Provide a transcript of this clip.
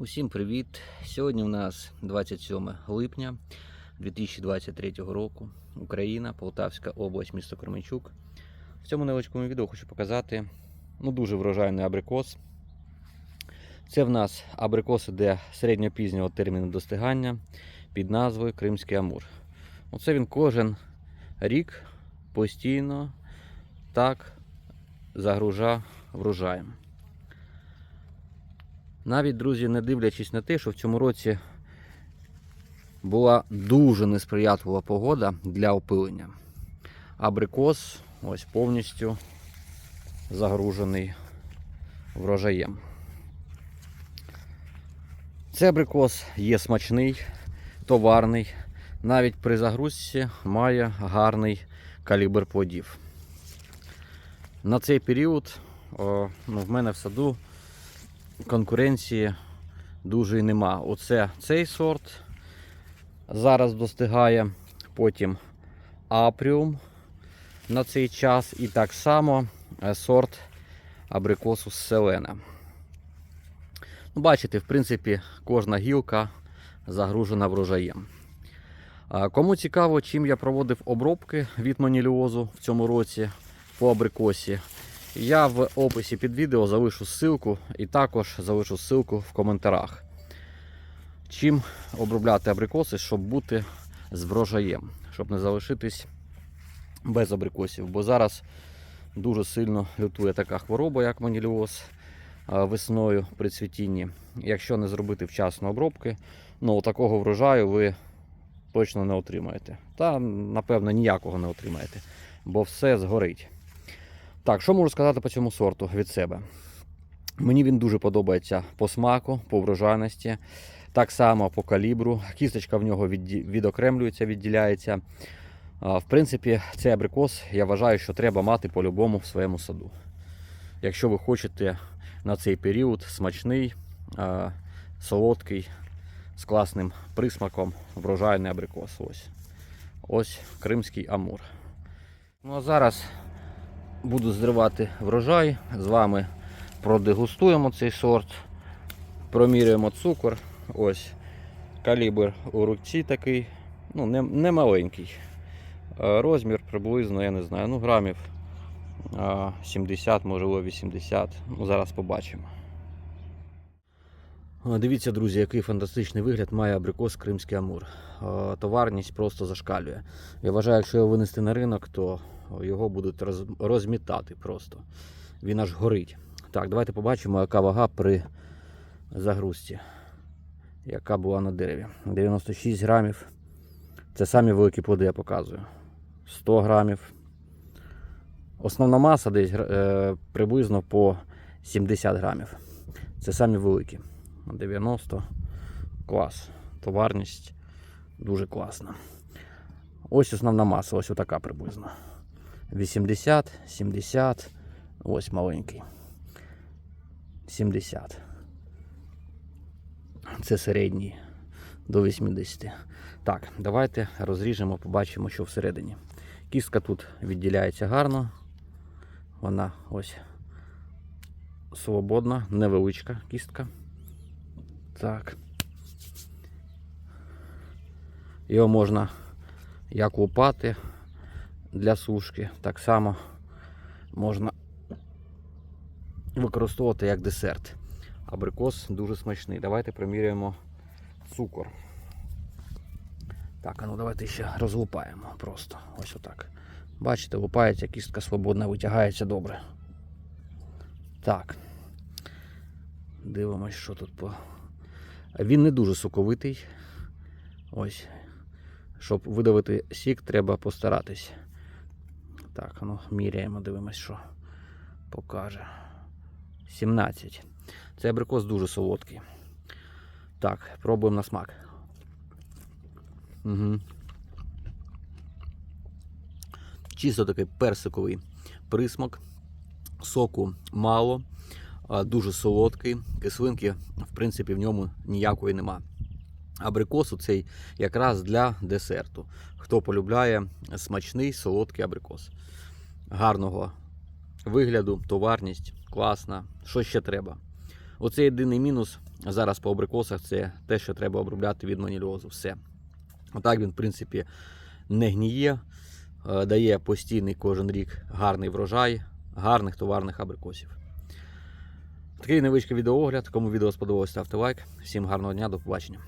Усім привіт! Сьогодні у нас 27 липня 2023 року. Україна, Полтавська область, місто Кременчук. В цьому невеличкому відео хочу показати ну, дуже врожайний абрикос. Це в нас абрикос іде середньопізнього терміну достигання під назвою Кримський Амур. Оце він кожен рік постійно так загружа врожаєм. Навіть, друзі, не дивлячись на те, що в цьому році була дуже несприятлива погода для опилення. Абрикос ось повністю загружений врожаєм. Цей абрикос є смачний, товарний, навіть при загрузці має гарний калібр плодів. На цей період о, ну, в мене в саду конкуренції дуже і нема. Оце цей сорт зараз достигає, потім апріум на цей час і так само е, сорт абрикосу селена. Ну, Бачите, в принципі, кожна гілка загружена врожаєм. Кому цікаво, чим я проводив обробки від маніліозу в цьому році по абрикосі, я в описі під відео залишу ссылку і також залишу ссылку в коментарях. Чим обробляти абрикоси, щоб бути з врожаєм, щоб не залишитись без абрикосів. Бо зараз дуже сильно лютує така хвороба, як маніліоз весною при цвітінні. Якщо не зробити вчасно обробки, ну такого врожаю ви точно не отримаєте. Та, напевно, ніякого не отримаєте, бо все згорить. Так, що можу сказати по цьому сорту від себе? Мені він дуже подобається по смаку, по врожайності, так само по калібру. Кісточка в нього відокремлюється, відділяється. В принципі, цей абрикос я вважаю, що треба мати по-любому в своєму саду. Якщо ви хочете на цей період смачний, солодкий, з класним присмаком, врожайний абрикос. Ось, ось кримський амур. Ну а зараз буду зривати врожай. З вами продегустуємо цей сорт, промірюємо цукор. Ось калібр у руці такий, ну, не, не маленький. Розмір приблизно, я не знаю, ну грамів 70, можливо 80. Ну, зараз побачимо. Дивіться, друзі, який фантастичний вигляд має абрикос Кримський Амур. Товарність просто зашкалює. Я вважаю, якщо його винести на ринок, то його будуть роз- розмітати просто. Він аж горить. Так, давайте побачимо, яка вага при загрузці. Яка була на дереві. 96 грамів. Це самі великі плоди я показую. 100 грамів. Основна маса десь е, приблизно по 70 грамів. Це самі великі. 90. Клас. Товарність дуже класна. Ось основна маса, ось отака приблизно. 80, 70, ось маленький. 70. Це середній до 80. Так, давайте розріжемо, побачимо, що всередині. Кістка тут відділяється гарно. Вона ось свободна, невеличка кістка. Так. Його можна як лопати для сушки, так само можна використовувати як десерт. Абрикос дуже смачний. Давайте приміряємо цукор. Так, а ну давайте ще розлупаємо просто. Ось отак. Бачите, лупається, кістка свободна, витягається добре. Так. Дивимось, що тут по. Він не дуже соковитий. Ось. Щоб видавити сік, треба постаратись. Так, ну, міряємо, дивимось, що покаже. 17. Цей абрикос дуже солодкий. Так, пробуємо на смак. Угу. Чисто такий персиковий присмак. Соку мало, дуже солодкий. Кислинки, в принципі, в ньому ніякої нема. Абрикосу цей якраз для десерту. Хто полюбляє смачний солодкий абрикос. Гарного вигляду, товарність, класна. Що ще треба? Оцей єдиний мінус зараз по абрикосах це те, що треба обробляти від маніліозу. Все. Отак він, в принципі, не гніє, е, дає постійний кожен рік гарний врожай, гарних товарних абрикосів. Такий невеличкий відеоогляд. Кому відео сподобалось, ставте лайк. Всім гарного дня, до побачення.